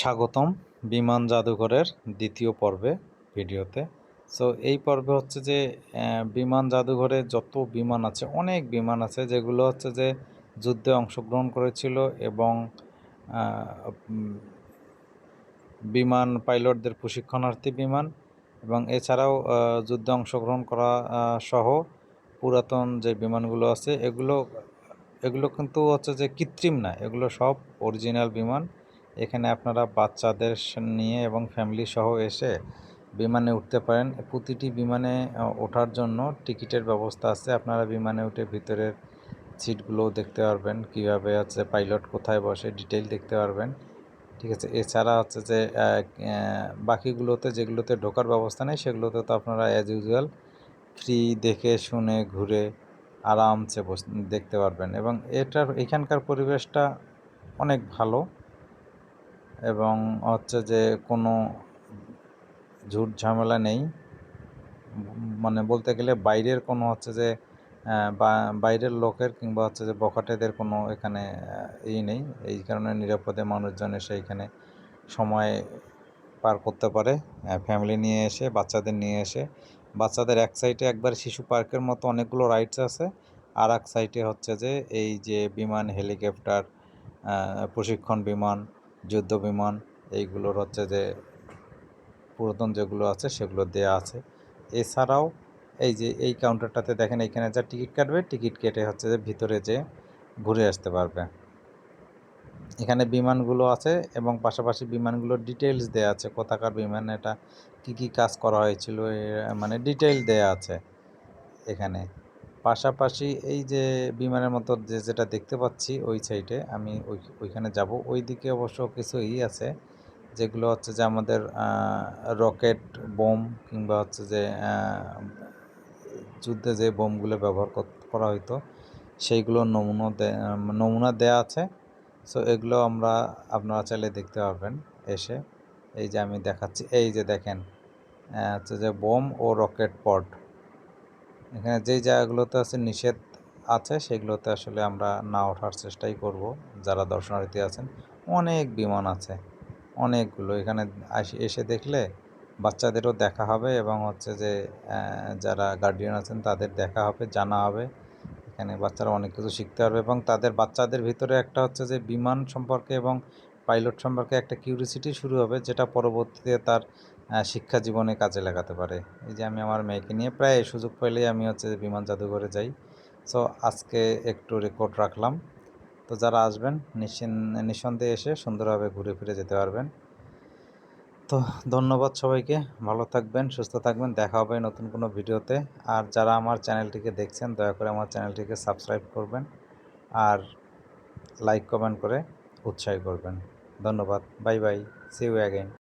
স্বাগতম বিমান জাদুঘরের দ্বিতীয় পর্বে ভিডিওতে। সো এই পর্বে হচ্ছে যে বিমান জাদুঘরে যত বিমান আছে, অনেক বিমান আছে, যেগুলো হচ্ছে যে যুদ্ধে অংশগ্রহণ করেছিল এবং বিমান পাইলটদের প্রশিক্ষণার্থী বিমান এবং এছাড়াও যুদ্ধে অংশগ্রহণ করা সহ পুরাতন যে বিমানগুলো আছে, এগুলো এগুলো কিন্তু হচ্ছে যে কৃত্রিম না, এগুলো সব অরিজিনাল বিমান। এখানে আপনারা বাচ্চাদের নিয়ে এবং ফ্যামিলি সহ এসে বিমানে উঠতে পারেন। প্রতিটি বিমানে ওঠার জন্য টিকিটের ব্যবস্থা আছে। আপনারা বিমানে উঠে ভিতরের সিটগুলোও দেখতে পারবেন। কীভাবে হচ্ছে পাইলট কোথায় বসে ডিটেল দেখতে পারবেন। ঠিক আছে? এছাড়া হচ্ছে যে বাকিগুলোতে যেগুলোতে ঢোকার ব্যবস্থা নেই, সেগুলোতে তো আপনারা অ্যাজ ইউজুয়াল ফ্রি দেখে শুনে ঘুরে আরামসে বস দেখতে পারবেন। এবং এটার, এখানকার পরিবেশটা অনেক ভালো। এবং হচ্ছে যে কোনো ঝুট ঝামেলা নেই। মানে বলতে গেলে বাইরের কোনো হচ্ছে যে বাইরের লোকের কিংবা হচ্ছে যে বখাটেদের কোনো এখানে ই নেই। এই কারণে নিরাপদে মানুষজন এসে এখানে সময় পার করতে পারে। ফ্যামিলি নিয়ে এসে, বাচ্চাদের নিয়ে এসে। বাচ্চাদের এক সাইডে একবার শিশু পার্কের মতো অনেকগুলো রাইডস আছে। আর এক সাইডে হচ্ছে যে এই যে বিমান হেলিকপ্টার প্রশিক্ষণ বিমান যুদ্ধ বিমান এইগুলোর হচ্ছে যে পুরাতন যেগুলো আছে সেগুলো দেয়া আছে। এছাড়াও এই যে এই কাউন্টারটাতে দেখেন এখানে যা টিকিট কাটবে, টিকিট কেটে হচ্ছে যে ভিতরে যে ঘুরে আসতে পারবে। এখানে বিমানগুলো আছে এবং পাশাপাশি বিমানগুলোর ডিটেলস দেয়া আছে, কোথাকার বিমান এটা, কি কি কাজ করা হয়েছিল মানে ডিটেইল দেয়া আছে এখানে। পাশাপাশি এই যে বিমানের মতো যে যেটা দেখতে পাচ্ছি ওই সাইডে আমি ওই ওইখানে যাব। ওই দিকে অবশ্য কিছু ই আছে যেগুলো হচ্ছে যে আমাদের রকেট, বোম কিংবা হচ্ছে যে যুদ্ধে যে বোমগুলো ব্যবহার করা হতো সেইগুলোর নমুনা নমুনা দেয়া আছে। সো এগুলো আমরা আপনারা চাইলে দেখতে পারবেন এসে। এই যে আমি দেখাচ্ছি, এই যে দেখেন হচ্ছে যে বোম ও রকেট পড। এখানে যেই জায়গাগুলোতে আছে নিষেধ আছে, সেগুলোতে আসলে আমরা না ওঠার চেষ্টাই করব। যারা দর্শনার্থী আছেন, অনেক বিমান আছে, অনেকগুলো। এখানে এসে দেখলে বাচ্চাদেরও দেখা হবে এবং হচ্ছে যে যারা গার্ডিয়ান আছেন তাদের দেখা হবে, জানা হবে। এখানে বাচ্চারা অনেক কিছু শিখতে পারবে এবং তাদের বাচ্চাদের ভিতরে একটা হচ্ছে যে বিমান সম্পর্কে এবং পাইলট সম্পর্কে একটা কিউরিসিটি শুরু হবে, যেটা পরবর্তীতে তার শিক্ষা জীবনে কাজে লাগাতে পারে। এই যে আমি আমার মেয়েকে নিয়ে প্রায় সুযোগ পেলেই আমি হচ্ছে বিমান জাদুঘরে যাই। সো আজকে একটু রেকর্ড রাখলাম। তো যারা আসবেন নিঃসন্দেহে এসে সুন্দরভাবে ঘুরে ফিরে যেতে পারবেন। তো ধন্যবাদ সবাইকে। ভালো থাকবেন, সুস্থ থাকবেন। দেখা হবে নতুন কোনো ভিডিওতে। আর যারা আমার চ্যানেলটিকে দেখছেন, দয়া করে আমার চ্যানেলটিকে সাবস্ক্রাইব করবেন। আর লাইক কমেন্ট করে উৎসাহ করবেন। ধন্যবাদ। Bye bye see you again